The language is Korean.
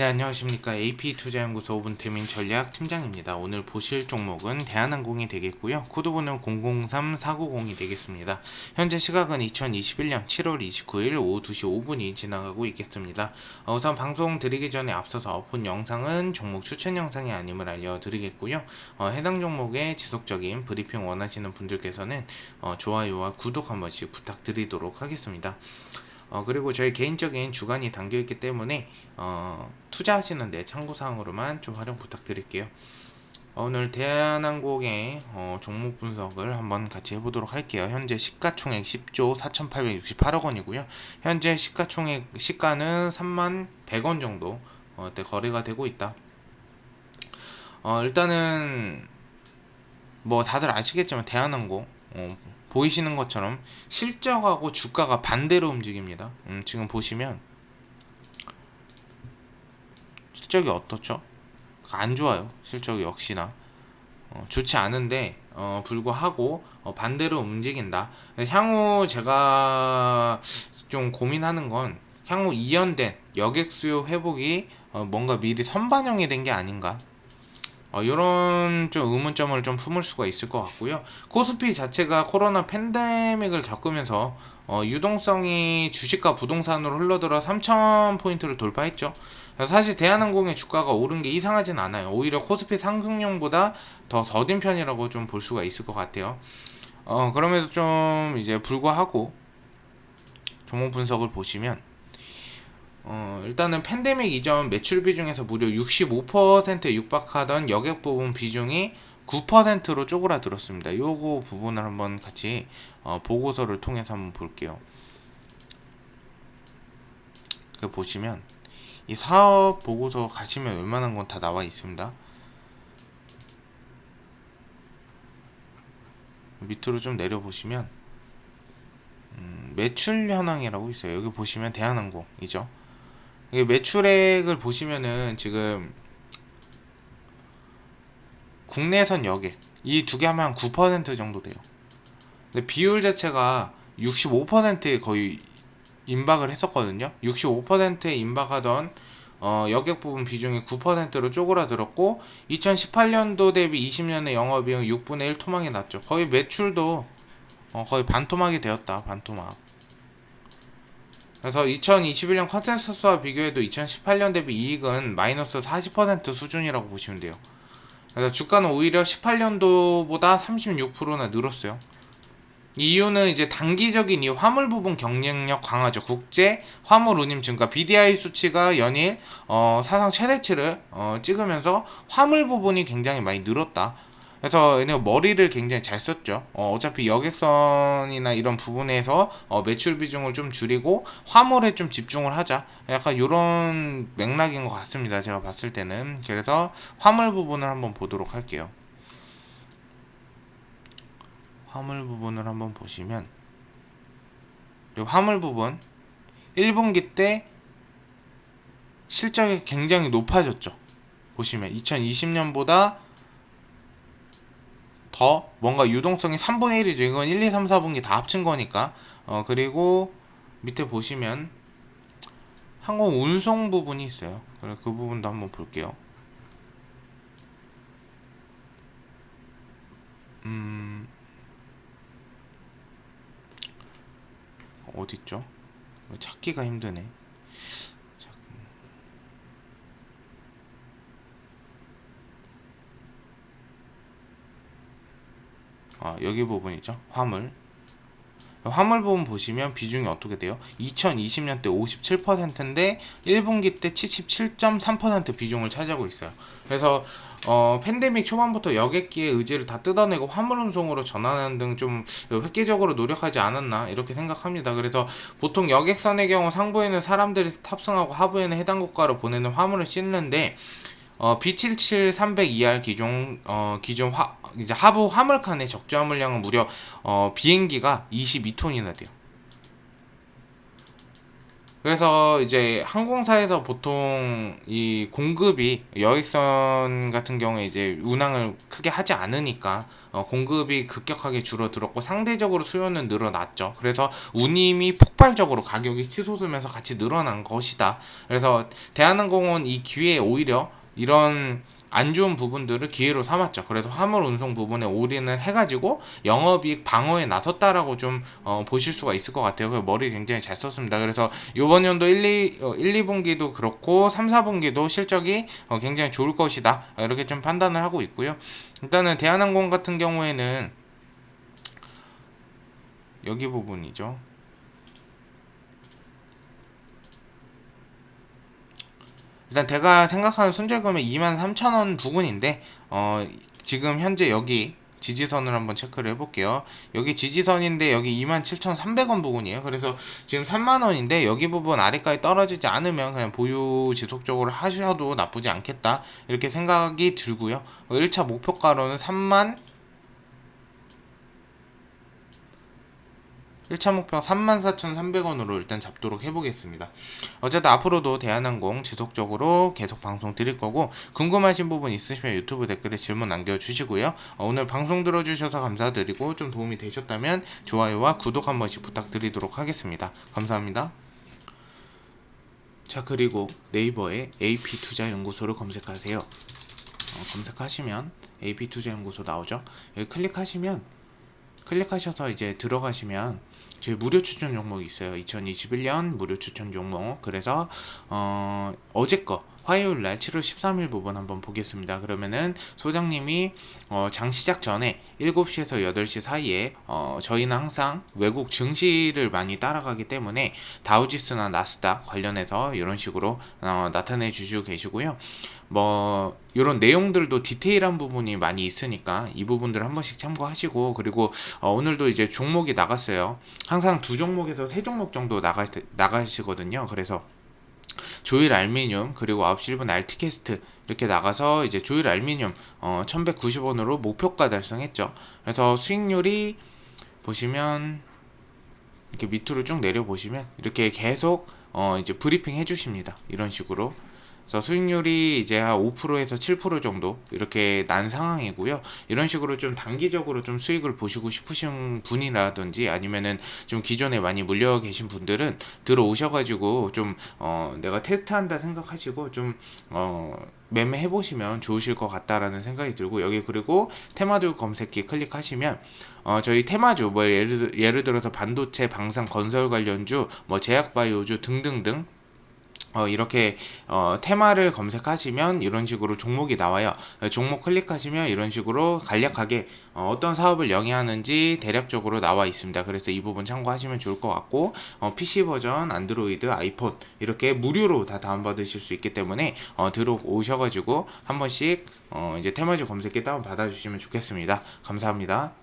네, 안녕하십니까. AP투자연구소 오분태민 전략 팀장입니다. 오늘 보실 종목은 대한항공이 되겠고요. 코드번호 003490이 되겠습니다. 현재 시각은 2021년 7월 29일 오후 2시 5분이 지나가고 있겠습니다. 어, 우선 방송 드리기 전에 앞서서 본 영상은 종목 추천 영상이 아님을 알려드리겠고요. 어, 해당 종목의 지속적인 브리핑 원하시는 분들께서는 어, 좋아요와 구독 한 번씩 부탁드리도록 하겠습니다. 어, 그리고 저희 개인적인 주관이 담겨 있기 때문에 어, 투자하시는데 참고사항으로만 좀 활용 부탁드릴게요. 어, 오늘 대한항공의 어, 종목 분석을 한번 같이 해보도록 할게요. 현재 시가총액 10조 4,868억 원이고요. 현재 시가총액 시가는 3만 100원 정도 어, 때 거래가 되고 있다. 어, 일단은 뭐 다들 아시겠지만 대한항공 어, 보이시는 것처럼 실적하고 주가가 반대로 움직입니다. 음, 지금 보시면 실적이 어떻죠? 안 좋아요. 실적이 역시나 어, 좋지 않은데 어, 불구하고 어, 반대로 움직인다. 향후 제가 좀 고민하는 건 향후 이연된 여객 수요 회복이 어, 뭔가 미리 선반영이 된 게 아닌가. 어, 이런 좀 의문점을 좀 품을 수가 있을 것 같고요. 코스피 자체가 코로나 팬데믹을 겪으면서 어, 유동성이 주식과 부동산으로 흘러들어 3,000포인트를 돌파했죠. 사실 대한항공의 주가가 오른 게 이상하진 않아요. 오히려 코스피 상승률보다 더 더딘 편이라고 좀 볼 수가 있을 것 같아요. 어, 그럼에도 좀 이제 불구하고 종목 분석을 보시면 어, 일단은 팬데믹 이전 매출 비중에서 무려 65%에 육박하던 여객 부분 비중이 9%로 쪼그라들었습니다. 요거 부분을 한번 같이 어, 보고서를 통해서 한번 볼게요. 그 보시면 이 사업 보고서 가시면 웬만한 건 다 나와 있습니다. 밑으로 좀 내려 보시면 음, 매출 현황이라고 있어요. 여기 보시면 대한항공이죠. 이게 매출액을 보시면은 지금 국내선 여객 이 두 개 하면 한9% 정도 돼요. 근데 비율 자체가 65%에 거의 임박을 했었거든요. 65%에 임박하던 어, 여객 부분 비중이 9%로 쪼그라들었고 2018년도 대비 20년의 영업이익 6분의 1 토막이 났죠. 거의 매출도 어, 거의 반토막이 되었다. 반토막. 그래서 2021년 컨센서스와 비교해도 2018년 대비 이익은 마이너스 40% 수준이라고 보시면 돼요. 그래서 주가는 오히려 18년도보다 36%나 늘었어요. 이유는 이제 단기적인 이 화물 부분 경쟁력 강화죠. 국제 화물 운임 증가 BDI 수치가 연일 어, 사상 최대치를 어, 찍으면서 화물 부분이 굉장히 많이 늘었다. 그래서 얘네 머리를 굉장히 잘 썼죠. 어, 차피 여객선이나 이런 부분에서 어, 매출 비중을 좀 줄이고 화물에 좀 집중을 하자. 약간 이런 맥락인 것 같습니다. 제가 봤을 때는. 그래서 화물 부분을 한번 보도록 할게요. 화물 부분을 한번 보시면 화물 부분 1분기 때 실적이 굉장히 높아졌죠. 보시면 2020년보다 더 뭔가 유동성이 3분의 1이죠. 이건 1, 2, 3, 4분기 다 합친 거니까. 어, 그리고 밑에 보시면 항공 운송 부분이 있어요. 그래 그 부분도 한번 볼게요. 음. 어디 있죠? 찾기가 힘드네. 아, 여기 부분이죠. 화물. 화물 부분 보시면 비중이 어떻게 돼요? 2020년 때 57%인데 1분기 때 77.3% 비중을 차지하고 있어요. 그래서 어, 팬데믹 초반부터 여객기의 의지를 다 뜯어내고 화물 운송으로 전환하는 등 좀 획기적으로 노력하지 않았나 이렇게 생각합니다. 그래서 보통 여객선의 경우 상부에는 사람들이 탑승하고 하부에는 해당 국가로 보내는 화물을 싣는데 어, B77 302R 기종 어, 기존 화, 이제 하부 화물칸의 적재 화물량은 무려 어, 비행기가 22톤이나 돼요. 그래서 이제 항공사에서 보통 이 공급이 여객선 같은 경우에 이제 운항을 크게 하지 않으니까 어, 공급이 급격하게 줄어들었고 상대적으로 수요는 늘어났죠. 그래서 운임이 폭발적으로 가격이 치솟으면서 같이 늘어난 것이다. 그래서 대한항공은 이 기회에 오히려 이런 안 좋은 부분들을 기회로 삼았죠. 그래서 화물 운송 부분에 올인을 해가지고 영업이익 방어에 나섰다라고 좀 어, 보실 수가 있을 것 같아요. 그래서 머리 굉장히 잘 썼습니다. 그래서 이번 연도 1, 2, 어, 1, 2분기도 그렇고 3, 4분기도 실적이 어, 굉장히 좋을 것이다. 이렇게 좀 판단을 하고 있고요. 일단은 대한항공 같은 경우에는 여기 부분이죠. 일단 제가 생각하는 손절금은 23,000원 부근인데 어 지금 현재 여기 지지선을 한번 체크를 해볼게요. 여기 지지선인데 여기 27,300원 부분이에요. 그래서 지금 3만원인데 여기 부분 아래까지 떨어지지 않으면 그냥 보유 지속적으로 하셔도 나쁘지 않겠다. 이렇게 생각이 들고요. 1차 목표가로는 3만 1차 목표 34,300원으로 일단 잡도록 해보겠습니다. 어쨌든 앞으로도 대한항공 지속적으로 계속 방송 드릴 거고 궁금하신 부분 있으시면 유튜브 댓글에 질문 남겨주시고요. 어, 오늘 방송 들어주셔서 감사드리고 좀 도움이 되셨다면 좋아요와 구독 한 번씩 부탁드리도록 하겠습니다. 감사합니다. 자 그리고 네이버에 AP투자연구소를 검색하세요. 어, 검색하시면 AP투자연구소 나오죠. 여기 클릭하시면 클릭하셔서 이제 들어가시면 저희 무료 추천 종목이 있어요. 2021년 무료 추천 종목. 그래서 어 어제 거 화요일 날 7월 13일 부분 한번 보겠습니다. 그러면은 소장님이 어, 장 시작 전에 7시에서 8시 사이에 어, 저희는 항상 외국 증시를 많이 따라가기 때문에 다우지수나 나스닥 관련해서 이런 식으로 어, 나타내 주시고 계시고요. 뭐 이런 내용들도 디테일한 부분이 많이 있으니까 이 부분들 한 번씩 참고하시고 그리고 어, 오늘도 이제 종목이 나갔어요. 항상 두 종목에서 세 종목 정도 나가 나가시거든요. 그래서 조일 알미늄 그리고 9시 1분 알티캐스트 이렇게 나가서 이제 조일 알미늄 어 1190원으로 목표가 달성했죠. 그래서 수익률이 보시면 이렇게 밑으로 쭉 내려 보시면 이렇게 계속 어 이제 브리핑 해 주십니다. 이런 식으로 그래서 수익률이 이제 한 5%에서 7% 정도 이렇게 난 상황이고요. 이런 식으로 좀 단기적으로 좀 수익을 보시고 싶으신 분이라든지 아니면은 좀 기존에 많이 물려 계신 분들은 들어오셔가지고 좀 어 내가 테스트한다 생각하시고 좀어 매매해 보시면 좋으실 것 같다라는 생각이 들고 여기 그리고 테마주 검색기 클릭하시면 어 저희 테마주 뭐 예를 예를 들어서 반도체, 방산, 건설 관련주, 뭐 제약 바이오주 등등등 어, 이렇게 어, 테마를 검색하시면 이런 식으로 종목이 나와요. 종목 클릭하시면 이런 식으로 간략하게 어, 떤 사업을 영위하는지 대략적으로 나와 있습니다. 그래서 이 부분 참고하시면 좋을 것 같고 어, PC 버전, 안드로이드, 아이폰 이렇게 무료로 다 다운받으실 수 있기 때문에 어, 들어오셔가지고 한 번씩 어, 이제 테마주 검색기 다운 받아주시면 좋겠습니다. 감사합니다.